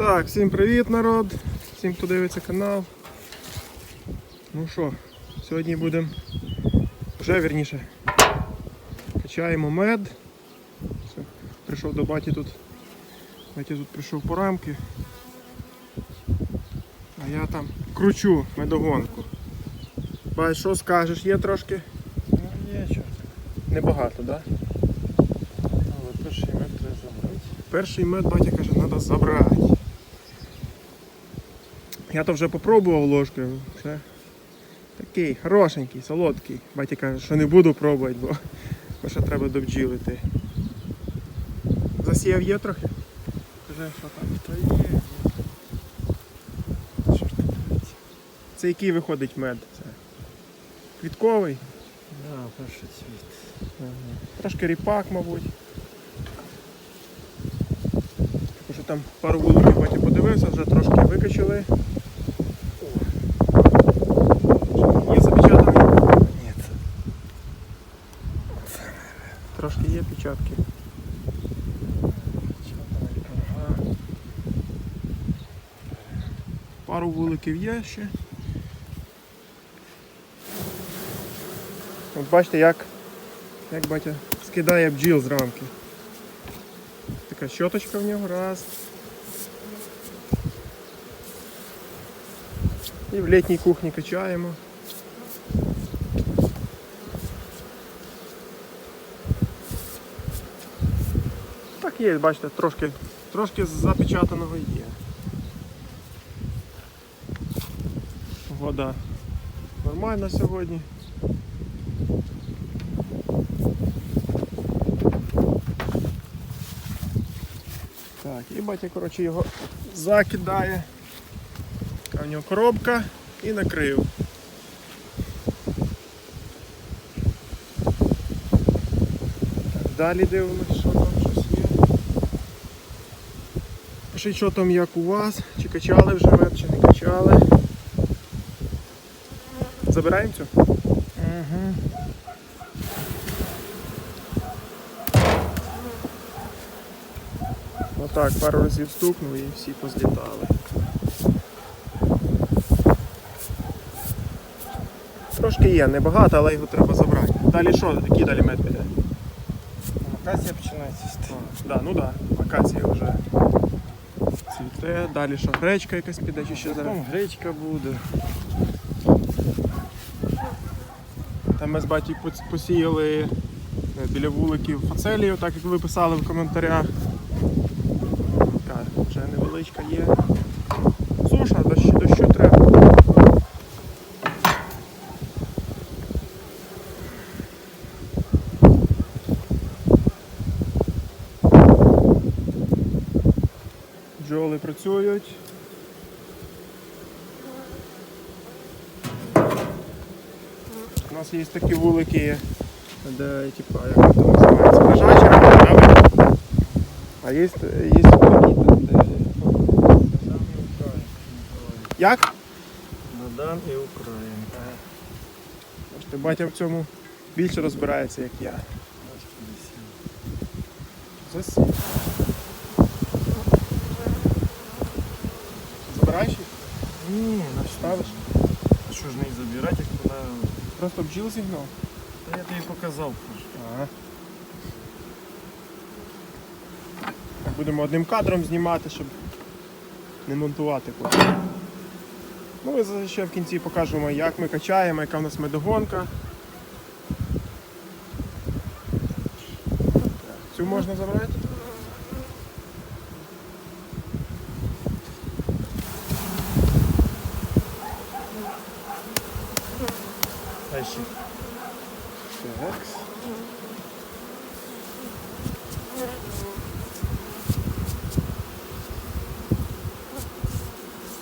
Так, всім привіт, народ, всім, хто дивиться канал. Ну що, сьогодні будемо вже вірніше. Качаємо мед. Все, прийшов до баті тут. Батя тут прийшов по рамки. А я там кручу медогонку. Бать, що скажеш, є трошки? Ну, є що. Небагато, так? Да? Але перший мед треба забрати. Перший мед батя каже, треба забрати. Я то вже попробував ложкою. Вже такий хорошенький, солодкий. Батя каже, що не буду пробувати, бо, бо ще треба до бджіл іти. Засіяв є трохи? Каже, що там? Та є. Це який виходить мед? Це квітковий? Да, перший цвіт. Трошки ріпак, мабуть. Тому що там пару вуликів батя подивився, вже трошки викачали. Є запечатаний? Ні, це Трошки є печатки. Пару вуликів є ще. От бачите, як, як батя скидає бджіл з рамки. Така щоточка в нього, раз. І в літній кухні качаємо. Так є, бачите, трошки, трошки запечатаного є. Вода нормальна сьогодні. Так, і батя, коротше, його закидає. Така в нього коробка і накрив. Далі дивимося, що там щось є. Пишіть, що там як у вас, чи качали вже мед, чи не качали. Забираємо цю? Угу. Отак, пару разів стукнув і всі позлітали. Трошки є, небагато, але його треба забрати. Далі що? Який далі мед піде? Акація починає цвісти. Да, ну да, акація вже цвіте, далі що, гречка якась піде чи ще зараз. Гречка буде. Там ми з батьком посіяли е, біля вуликів фацелію, так як ви писали в коментарях. Така вже невеличка є. Суша, працюють. У нас є такі вулики, де типа, як це називається, лежачі? А є, є де. Як? Надан і Українка. Бачите, батя в цьому більше розбирається, як я. Засів. Забираєш їх? Ні, на Ставиш? Що ж не забирати, як вона... Просто бджіл зігнав. Та я тобі показав. Ага. Так, Будемо одним кадром знімати, щоб не монтувати потім. Ну і ще в кінці покажемо, як ми качаємо, яка в нас медогонка. Цю можна забрати? Ще. Так.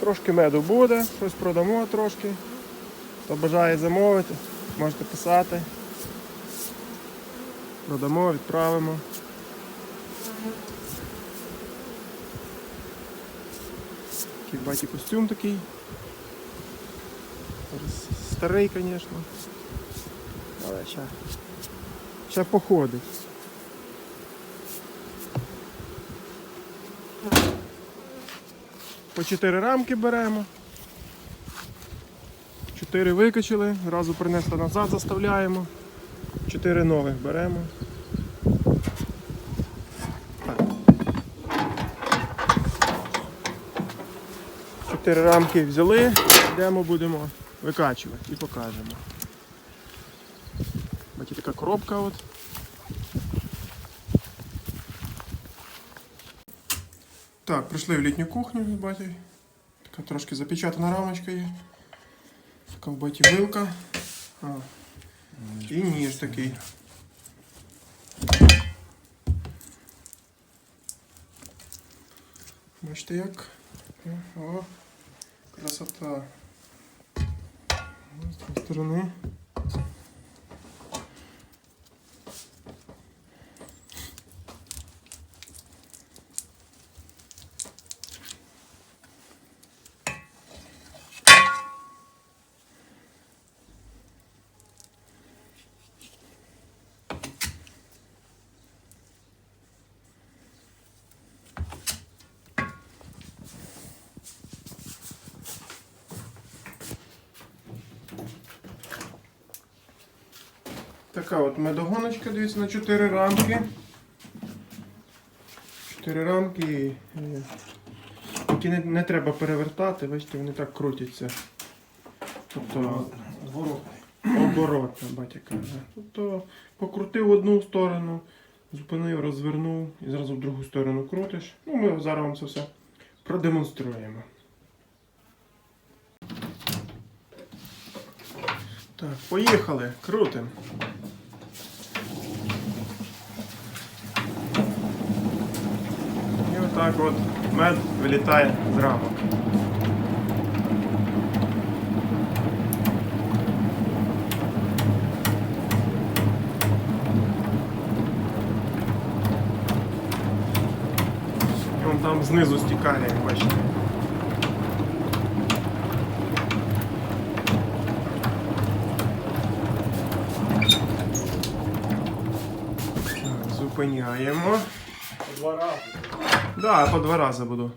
Трошки меду буде, щось продамо трошки. Хто бажає замовити, можете писати. Продамо, відправимо. Такий баті костюм такий. Старий, звісно. Але ще, ще походить. По 4 рамки беремо. 4 викачали, зразу принесли назад, заставляємо. 4 нових беремо. Так. 4 рамки взяли, йдемо будемо викачувати і покажемо. Бачите, така коробка от. Так, прийшли в літню кухню, ви бачите. Така трошки запечатана рамочка є. Така в баті вилка. А. І ніж такий. Бачите як? О, красота. З цієї сторони. Така от медогоночка, дивіться, на 4 рамки. 4 рамки, е, які не, не треба перевертати, бачите, вони так крутяться. Тобто оборотна, батя каже. Тобто покрутив одну сторону, зупинив, розвернув і зразу в другу сторону крутиш. Ну, ми зараз вам це все продемонструємо. Так, поїхали, крутим. І отак от мед вилітає з рамок. І Вон там знизу стікає, як бачите. Зупиняємо. Два рази. Да, по два рази буду.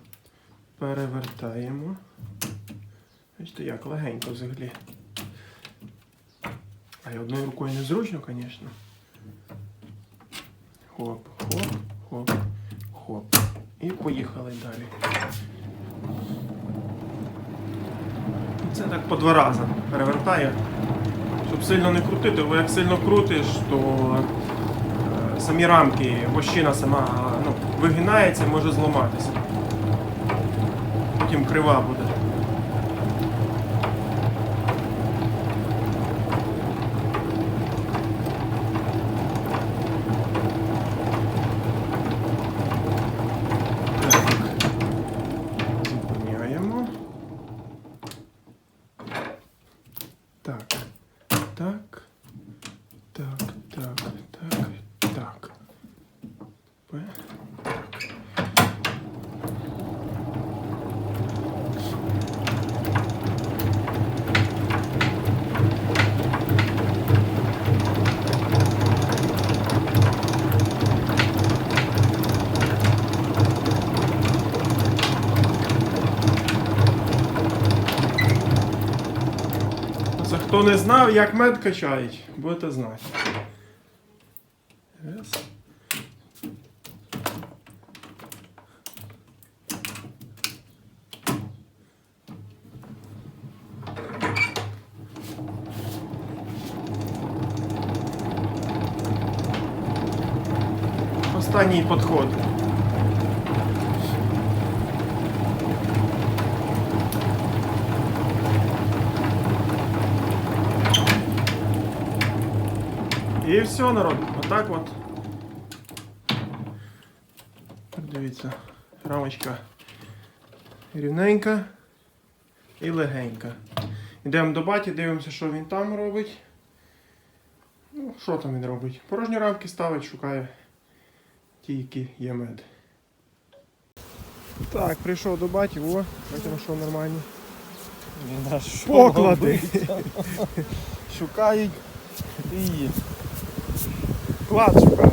Перевертаємо. Бачите, як легенько взагалі. А й одною рукою незручно, звісно. Хоп, хоп, хоп, хоп. І поїхали далі. Це так по два рази перевертаю. Щоб сильно не крутити, бо як сильно крутиш, то е, самі рамки, вощина сама вигинається може зламатися. Потім крива буде. Так. Зупиняємо. Так. Так. Так, так, так, так. П. Це хто не знав, як мед качають, будете знати. Останній підход. І все, народ. Отак от. Дивіться, рамочка рівненька і легенька. Йдемо до баті, дивимося, що він там робить. Ну, що там він робить? Порожні рамки ставить, шукає ті, які є мед. Так, прийшов до баті, о, бачимо, що нормально. Він Поклади! Шукають і Клад шукає.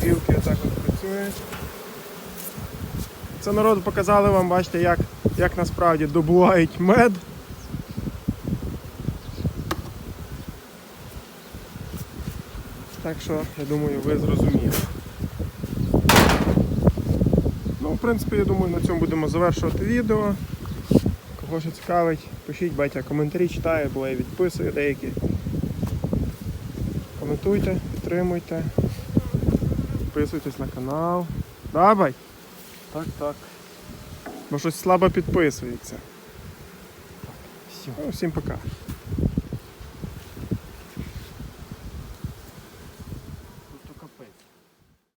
Пілки отак от працює. Це народ показали вам, бачите, як, як насправді добувають мед. Так що, я думаю, ви зрозуміли. Ну, в принципі, я думаю, на цьому будемо завершувати відео. Кого що цікавить, пишіть, батя коментарі читаю, бо я відписую деякі. Коментуйте, підтримуйте, підписуйтесь на канал. Давай! Так, так. Бо щось слабо підписується. Все. Ну, всім пока.